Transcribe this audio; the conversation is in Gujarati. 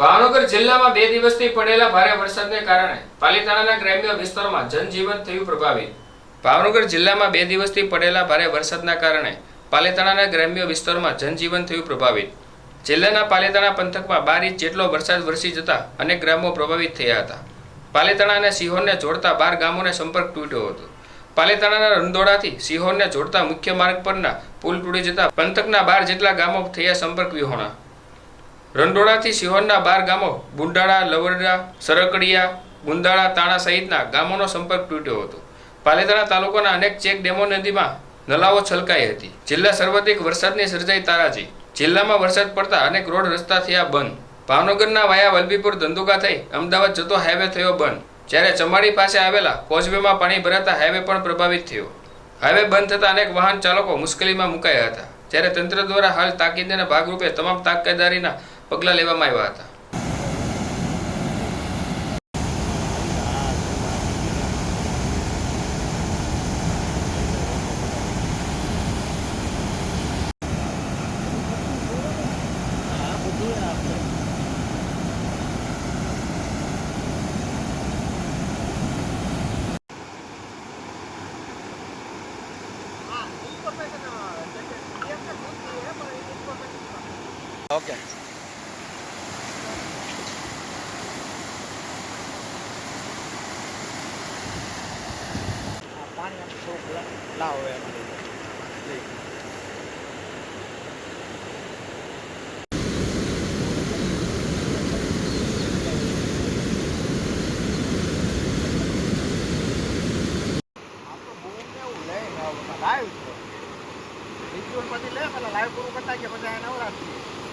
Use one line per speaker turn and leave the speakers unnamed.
ભાવનગર જિલ્લામાં બે દિવસથી પડેલા ભારે વરસાદને કારણે પાલિતાણાના ગ્રામ્ય વિસ્તારોમાં જનજીવન થયું પ્રભાવિત. ભાવનગર જિલ્લામાં બે દિવસથી પડેલા ભારે વરસાદના કારણે પાલિતાણાના ગ્રામ્ય વિસ્તારોમાં જનજીવન થયું પ્રભાવિત. જિલ્લાના પાલિતાણા પંથકમાં બાર ઇંચ જેટલો વરસાદ વરસી જતા અનેક ગ્રામો પ્રભાવિત થયા હતા. પાલીતાણા અને સિહોરને જોડતા બાર ગામોને સંપર્ક તૂટ્યો હતો. પાલિતાણાના રંદોડાથી સિહોરને જોડતા મુખ્ય માર્ગ પરના પુલ તૂટી જતા પંથકના બાર જેટલા ગામો થયા સંપર્ક વિહોણા. રંડોળાથી સિહોરના બાર ગામો, બુંડાળા, લવરડા, સરકડિયા, ગુંદાળા, તાણા સહિતના ગામોનો સંપર્ક તૂટ્યો હતો. પાલીતાણા તાલુકાના અનેક ચેક ડેમો નદીમાં નલાવો છલકાઈ હતી. જિલ્લા સર્વાધિક વરસાદની સર્જાઈ તારાજી. જિલ્લામાં વરસાદ પડતા અનેક રોડ રસ્તા થયા બંધ. ભાવનગરના વાયા વલભીપુર ધંધુકા થઈ અમદાવાદ જતો હાઈવે થયો બંધ. જ્યારે ચમાડી પાસે આવેલા કોઝવેમાં પાણી ભરાતા હાઈવે પણ પ્રભાવિત થયો. હાઈવે બંધ થતા અનેક વાહન ચાલકો મુશ્કેલીમાં મુકાયા હતા. જ્યારે તંત્ર દ્વારા હાલ તાકીદના ભાગરૂપે તમામ તાકેદારીના પગલાં લેવામાં આવ્યા હતા.
Sukla, Lawe maliit. Lake. Live પૂરું કરતા કે બધા નવરાત્રી